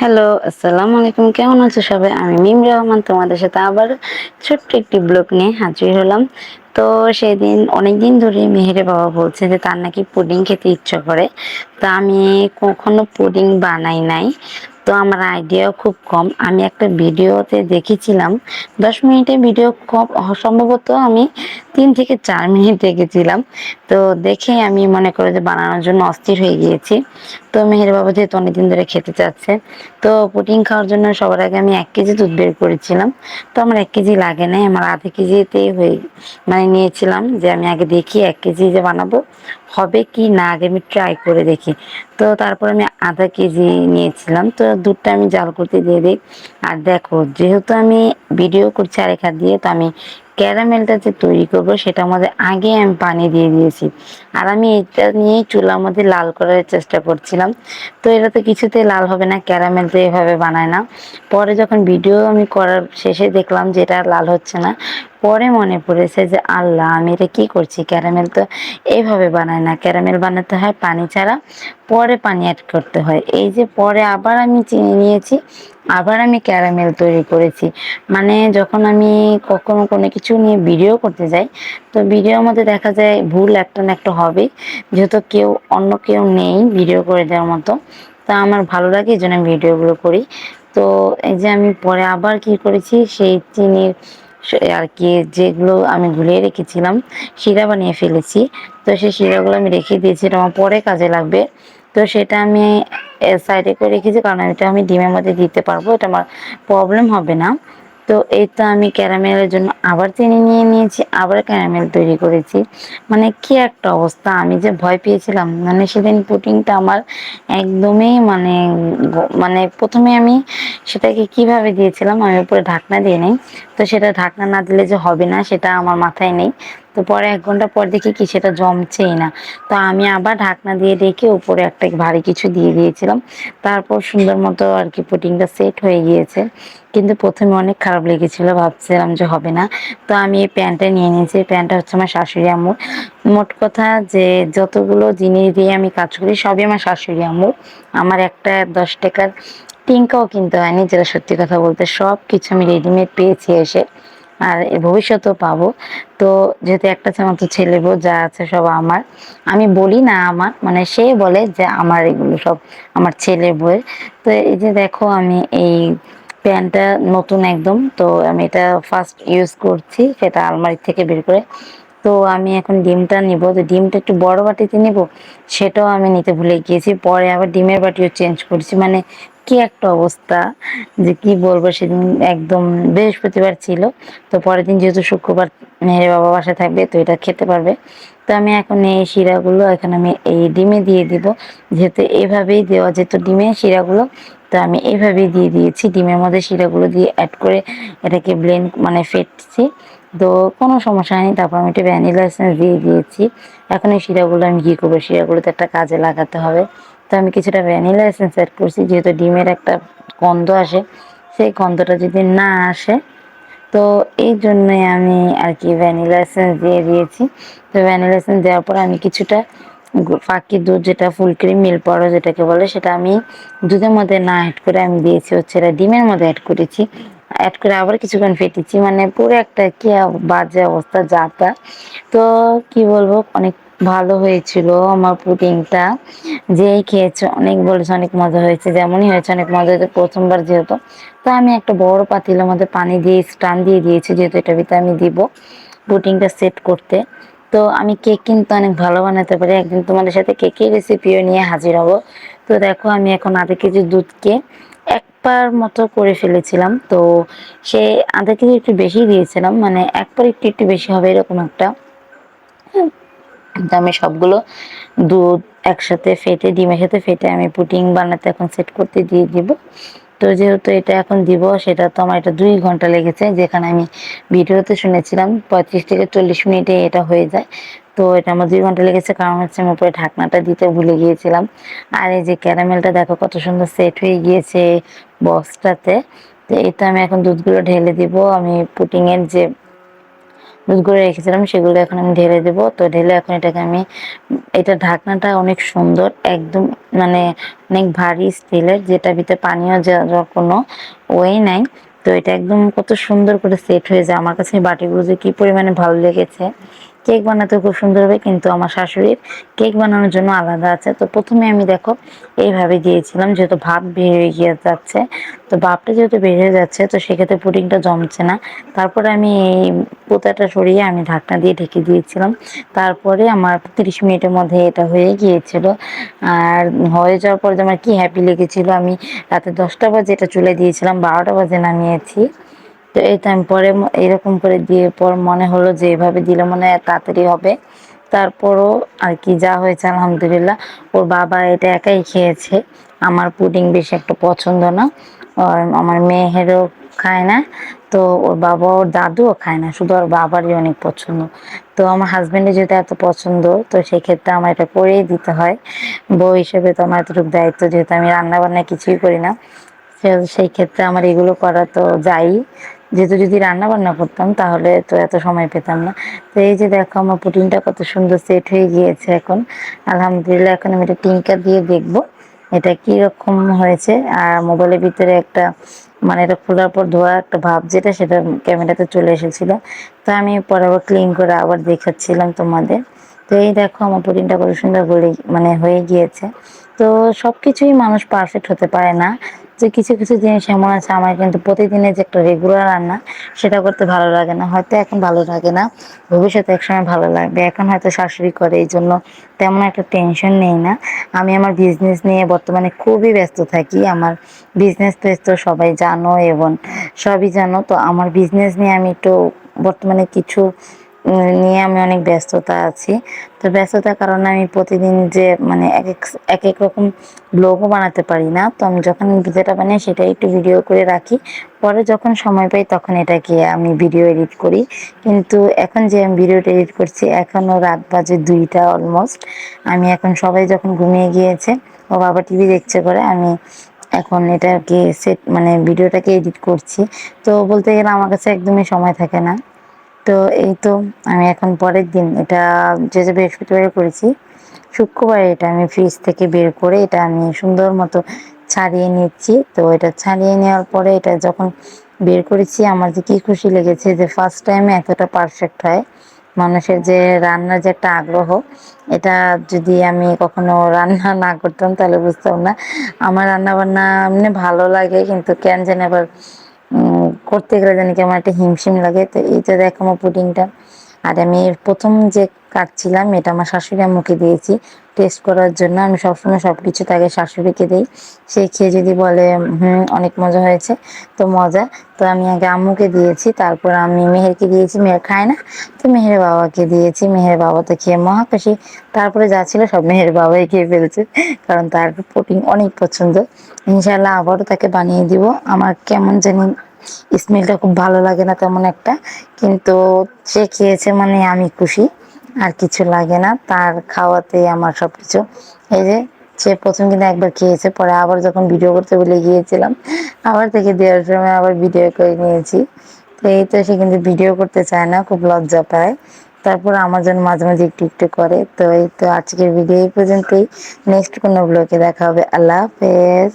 Hello আসসালামু আলাইকুম। কেমন আছো সবাই? আমি মিম রহমান, তোমাদের সাথে আবার ছোট্ট একটি ব্লগ নিয়ে হাজির হলাম। তো সেদিন অনেক দিন ধরে মেহেরে বাবা বলছে যে তার নাকি পুডিং খেতে ইচ্ছা করে। তো আমি কখনো পুডিং বানাই নাই। তো আমার আইডিয়াও খুব কম। আমি একটা ভিডিওতে দেখেছিলাম, দশ মিনিটের ভিডিও কম, সম্ভবত আমি তিন থেকে চার মিনিট দেখেছিলাম। তো দেখে আমি মনে করি যে বানানোর জন্য অস্থির হয়ে গিয়েছি। তো মেহের বাবা যেহেতু অনেকদিন ধরে খেতে চাচ্ছে, তো পুডিং খাওয়ার জন্য সবার আগে আমি এক কেজি দুধ বের করেছিলাম। তো আমার এক কেজি লাগে নাই, আমার আধা কেজিতেই হয়ে মানে নিয়েছিলাম যে আমি আগে দেখি এক কেজি যে বানাবো। হবে কি না আগে আমি ট্রাই করে দেখি। তো তারপর আমি আধা কেজি নিয়েছিলাম, তো দুধটা আমি জাল করতে দিয়ে দিই। আর দেখো, যেহেতু আমি ভিডিও করছি আরেক হাত দিয়ে, তো আমি ক্যারামেলটা যে তৈরি করব, সেটা মধ্যে আগে আমি পানি দিয়ে দিয়েছি। আর আমি এটা নিয়েই চুলার মধ্যে লাল করার চেষ্টা করছিলাম। তো এটা তো কিছুতেই লাল হবে না, ক্যারামেল তো এভাবে বানায় না। পরে যখন ভিডিও আমি করার শেষে দেখলাম যে এটা লাল হচ্ছে না, পরে মনে পড়েছে যে আল্লাহ, আমি এটা কী করছি? ক্যারামেল তো এইভাবে বানায় না। ক্যারামেল বানাতে হয় পানি ছাড়া, পরে পানি অ্যাড করতে হয়। এই যে পরে আবার আমি চিনি নিয়েছি আবার আমি ক্যারামেল তৈরি করেছি। মানে যখন আমি কখনো কোনো কিছু নিয়ে ভিডিও করতে যাই, তো ভিডিওর মধ্যে দেখা যায় ভুল একটা না একটা হবে যেহেতু কেউ অন্য কেউ নেই ভিডিও করে দেওয়ার মতো, তা আমার ভালো লাগে এই জন্য আমি ভিডিওগুলো করি। তো এই যে আমি পরে আবার কি করেছি, সেই চিনির আর কি যেগুলো আমি গুলিয়ে রেখেছিলাম, শিরা বানিয়ে ফেলেছি। তো সেই শিরাগুলো আমি রেখে দিয়েছি, এটা আমার পরে কাজে লাগবে। তো সেটা আমি সাইডে করে রেখেছি কারণ এটা আমি ডিমের মধ্যে দিতে পারব, এটা আমার প্রবলেম হবে না। তো এই তো আমি ক্যারামেলের জন্য আবার চিনি নিয়ে নিয়েছি, আবার ক্যারামেল তৈরি করেছি। মানে কি একটা অবস্থা, আমি যে ভয় পেয়েছিলাম। মানে সেদিন পুটিংটা আমার একদমই মানে মানে প্রথমে আমি সেটাকে কীভাবে দিয়েছিলাম, আমি উপরে ঢাকনা দিয়ে নেই। তো সেটা ঢাকনা না দিলে যে হবে না, সেটা আমার মাথায় নেই। তো পরে এক ঘণ্টা পর দেখি কি সেটা জমছেই না। তো আমি আবার ঢাকনা দিয়ে রেখে উপরে একটা ভারী কিছু দিয়ে দিয়েছিলাম। তারপর সুন্দর মতো আর কি পুটিংটা সেট হয়ে গিয়েছে। কিন্তু প্রথমে অনেক খারাপ লেগেছিল, ভাবছিলাম যে হবে না। তো আমি এই প্যান্টটা নিয়ে নিয়েছি। এই প্যান্টটা হচ্ছে আমার শাশুড়ি আম্মুর। মোট কথা যে যতগুলো জিনিস দিয়ে আমি কাজ করি, সবই আমার শাশুড়ি আম্মুর। আমার একটা দশ টাকার টিঙ্কাও কিনতে হয়নি, যেটা সত্যি কথা বলতে সব কিছু আমি রেডিমেড পেয়েছি এসে। আর ভবিষ্যতেও পাবো। তো যেহেতু একটা মাত্র ছেলে বউ, যা আছে সব আমার। আমি বলি না আমার মানে সে বলে যে আমার এগুলো সব আমার ছেলে বউয়ের। তো এই যে দেখো, আমি এই প্যান্টটা নতুন একদম। তো আমি এটা ফার্স্ট ইউজ করছি, সেটা আলমারি থেকে বের করে। তো আমি এখন ডিমটা নিব। তো ডিমটা একটু বড় বাটিতে নিব, সেটাও আমি নিতে ভুলে গিয়েছি। পরে আবার ডিমের বাটিও চেঞ্জ করছি। মানে কি একটা অবস্থা যে কি বলব, সেদিন একদম বৃহস্পতিবার ছিল, তো পরের দিন যেহেতু শুক্রবার মেয়ের বাবা বাসায় থাকবে, তো এটা খেতে পারবে। তো আমি এখন এই শিরাগুলো এখন আমি এই ডিমে দিয়ে দিব। যেহেতু এভাবেই দেওয়া যেত ডিমে শিরাগুলো, তো আমি এইভাবেই দিয়ে দিয়েছি। ডিমের মধ্যে শিরাগুলো দিয়ে অ্যাড করে এটাকে ব্লেন্ড মানে ফেটছি। তো কোনো সমস্যা নেই তারপর আমি একটু ভ্যানিলা এসেন্স দিয়ে দিয়েছি। এখন এই শিরাগুলো আমি কী করব? শিরাগুলো তো একটা কাজে লাগাতে হবে। তো আমি কিছুটা ভ্যানিলা এসেন্স অ্যাড করছি, যেহেতু ডিমের একটা গন্ধ আসে, সেই গন্ধটা যদি না আসে, তো এই জন্যই আমি আর কি ভ্যানিলা এসেন্স দিয়ে দিয়েছি। তো ভ্যানিলা এসেন্স দেওয়ার পর আমি কিছুটা ফাঁকি দুধ যেটা ফুল ক্রিম মিল পাউডার যেটাকে বলে, সেটা আমি দুধের মধ্যে না অ্যাড করে আমি দিয়েছি, হচ্ছে এটা ডিমের মধ্যে অ্যাড করেছি। অ্যাড করে আবার কিছুক্ষণ ফেটেছি মানে পুরো একটা কি বাজে অবস্থা যা তো কি বলব, অনেক ভালো হয়েছিল আমার পুডিংটা। যেই খেয়েছে, অনেক বলেছে, অনেক মজা হয়েছে, যেমনই হয়েছে, অনেক মজা হয়েছে প্রথমবার যেহেতু। তো আমি একটা বড় পাতিলের মধ্যে পানি দিয়ে স্টান দিয়ে দিয়েছি, যেহেতু এটা ভিতরে আমি দিব পুডিংটা সেট করতে। তো আমি কেক কিন্তু অনেক ভালো বানাতে পারি। একদিন তোমাদের সাথে কেকের রেসিপিও নিয়ে হাজির হব। তো দেখো, আমি এখন আধা কেজি দুধকে এক পার মতো করে ফেলেছিলাম। তো সে আধা কেজি একটু বেশি দিয়েছিলাম মানে এক পার একটু একটু বেশি হবে, এরকম একটা। তো আমি সবগুলো দুধ একসাথে ফেটে, ডিমের সাথে ফেটে আমি পুটিং বানাতে এখন সেট করতে দিয়ে দিব। তো যেহেতু এটা এখন দিব, সেটা তো আমার এটা দুই ঘণ্টা লেগেছে, যেখানে আমি ভিডিওতে শুনেছিলাম পঁয়ত্রিশ থেকে চল্লিশ মিনিটে এটা হয়ে যায়। তো এটা আমার দুই ঘণ্টা লেগেছে, কারণ হচ্ছে আমি উপরে ঢাকনাটা দিতে ভুলে গিয়েছিলাম। আর এই যে ক্যারামেলটা দেখো কত সুন্দর সেট হয়ে গিয়েছে বক্সটাতে তো তো আমি এখন দুধগুলো ঢেলে দিব। আমি পুটিংয়ের যে দুধ করে রেখেছিলাম, সেগুলো এখন আমি ঢেলে দেব। তো ঢেলে এখন এটাকে আমি, এটা ঢাকনাটা অনেক সুন্দর, একদম মানে অনেক ভারী স্টিলের যেটা ভিতরে পানীয় যাওয়ার কোনো ওয়ে নাই। তো এটা একদম কত সুন্দর করে সেট হয়ে যায়। আমার কাছে বাটিগুলো যে কি পরিমাণে ভালো লেগেছে। কেক বানাতে খুব সুন্দর হবে, কিন্তু আমার শাশুড়ির কেক বানানোর জন্য আলাদা আছে। তো প্রথমে আমি দেখো, এইভাবে দিয়েছিলাম, যেহেতু বের হয়ে গিয়ে যাচ্ছে। তো ভাপটা যেহেতু বের হয়ে যাচ্ছে, তো সেক্ষেত্রে পুডিংটা জমছে না। তারপরে আমি এই পোতাটা সরিয়ে আমি ঢাকনা দিয়ে ঢেকে দিয়েছিলাম। তারপরে আমার তিরিশ মিনিটের মধ্যে এটা হয়ে গিয়েছিল। আর হয়ে যাওয়ার পরে যে আমার কি হ্যাপি লেগেছিল, আমি রাতে দশটা বাজে এটা চলে দিয়েছিলাম, বারোটা বাজে নামিয়েছি। তো এটা আমি পরে এরকম করে দিয়ে পর মনে হলো যে এভাবে দিলে মনে হয় তাড়াতাড়ি হবে। তারপরও আর কি যা হয়েছে আলহামদুলিল্লাহ। ওর বাবা এটা একাই খেয়েছে। আমার পুডিং বেশি একটা পছন্দ না। আর আমার মেয়েরও খায় না। তো ওর বাবা, ওর দাদুও খায় না। শুধু ওর বাবারই অনেক পছন্দ। তো আমার হাজবেন্ডের যেহেতু এত পছন্দ, তো সেক্ষেত্রে আমার এটা করেই দিতে হয়। বউ হিসেবে তো আমার এতটুকু দায়িত্ব, যেহেতু আমি রান্না বান্না কিছুই করি না। সেই ক্ষেত্রে আমার এগুলো করা তো যাই যেহেতু যদি রান্না বান্না করতাম, তাহলে তো এত সময় পেতাম না। তো এই যে দেখো, আমার পুটিনটা কত সুন্দর সেট হয়ে গিয়েছে এখন। আলহামদুলিল্লাহ, এখন আমি এটা টিঙ্কা দিয়ে দেখব, এটা কি রকম হয়েছে। আর মোবাইলের ভিতরে একটা মানে এটা খোলার পর ধোয়া একটা ভাব যেটা, সেটা ক্যামেরাতে চলে এসেছিল। তো আমি পরে আবার ক্লিন করে আবার দেখাচ্ছিলাম তোমাদের। তো এই দেখো, আমার পুডিংটা কত সুন্দর করে মানে হয়ে গিয়েছে। তো সবকিছুই মানুষ পারফেক্ট হতে পারে না। যে কিছু কিছু জিনিস এমন আছে, আমার কিন্তু প্রতিদিনের যে একটা রেগুলার রান্না, সেটা করতে ভালো লাগে না। হয়তো এখন ভালো লাগে না, ভবিষ্যতে একসময় ভালো লাগবে। এখন হয়তো শাশুড়ি করে, এই জন্য তেমন একটা টেনশন নেই না। আমি আমার বিজনেস নিয়ে বর্তমানে খুবই ব্যস্ত থাকি। আমার বিজনেস তো সবাই জানো, এবং সবই জানো। তো আমার বিজনেস নিয়ে আমি একটু বর্তমানে কিছু নিয়ে আমি অনেক ব্যস্ততা আছি। তো ব্যস্ততার কারণে আমি প্রতিদিন যে মানে এক এক এক এক রকম ব্লগও বানাতে পারি না। তো আমি যখন যেটা বানাই সেটাই একটু ভিডিও করে রাখি। পরে যখন সময় পাই তখন এটাকে আমি ভিডিও এডিট করি। কিন্তু এখন যে আমি ভিডিওটা এডিট করছি, এখনও রাত বাজে দুইটা অলমোস্ট আমি এখন সবাই যখন ঘুমিয়ে গিয়েছে, ও বাবা টিভি দেখছে করে আমি এখন এটাকে সেট মানে ভিডিওটাকে এডিট করছি। তো বলতে গেলে আমার কাছে একদমই সময় থাকে না। তো এই তো আমি এখন পরের দিন এটা যে যে বৃহস্পতিবারে করেছি, শুক্রবার এটা আমি ফ্রিজ থেকে বের করে এটা আমি সুন্দর মতো ছাড়িয়ে নিচ্ছি। তো এটা ছাড়িয়ে নেওয়ার পরে এটা যখন বের করেছি, আমার যে কি খুশি লেগেছে যে ফার্স্ট টাইমে এতটা পারফেক্ট হয়। মানুষের যে রান্নার যে একটা আগ্রহ, এটা যদি আমি কখনো রান্না না করতাম তাহলে বুঝতাম না। আমার রান্না বান্না এমনি ভালো লাগে, কিন্তু কেন জানি আবার করতে গেলে যেন কেমন একটা হিমশিম লাগে তো এই দেখ দেখো আমার পুডিংটা আর আমি প্রথম যে কাটছিলাম, এটা আমার শাশুড়ি আম্মুকে দিয়েছি। টেস্ট করার জন্য আমি সবসময় সব কিছু তাকে শাশুড়িকে দিই। সে খেয়ে যদি বলে, হুম, অনেক মজা হয়েছে, তো মজা। তো আমি আগে আম্মুকে দিয়েছি, তারপর আমি মেহেরকে দিয়েছি। মেহের খায় না, তো মেহের বাবাকে দিয়েছি। মেহের বাবা তো খেয়ে মহা খুশি তারপরে যা ছিল সব মেহের বাবাই খেয়ে ফেলছে, কারণ তার প্রোটিন অনেক পছন্দ। ইনশাল্লাহ আবারও তাকে বানিয়ে দিব। আমার কেমন জানি স্মেলটা খুব ভালো লাগে না তেমন একটা, কিন্তু সে খেয়েছে মানে আমি খুশি, আর কিছু লাগে না। তার খাওয়াতে আমার সবকিছু। এই যে, সে প্রথম কিন্তু একবার খেয়েছে, পরে আবার যখন ভিডিও করতে বলে গিয়েছিলাম, আবার থেকে দেওয়ার সময় আবার ভিডিও করে নিয়েছি। তো এই তো সে কিন্তু ভিডিও করতে চায় না, খুব লজ্জা পায়। তারপর আমার জন্য মাঝে মাঝে একটু একটু করে। তো এই তো আজকের ভিডিও এই পর্যন্তই। নেক্সট কোনো ব্লগে দেখা হবে। আল্লাহ হাফেজ।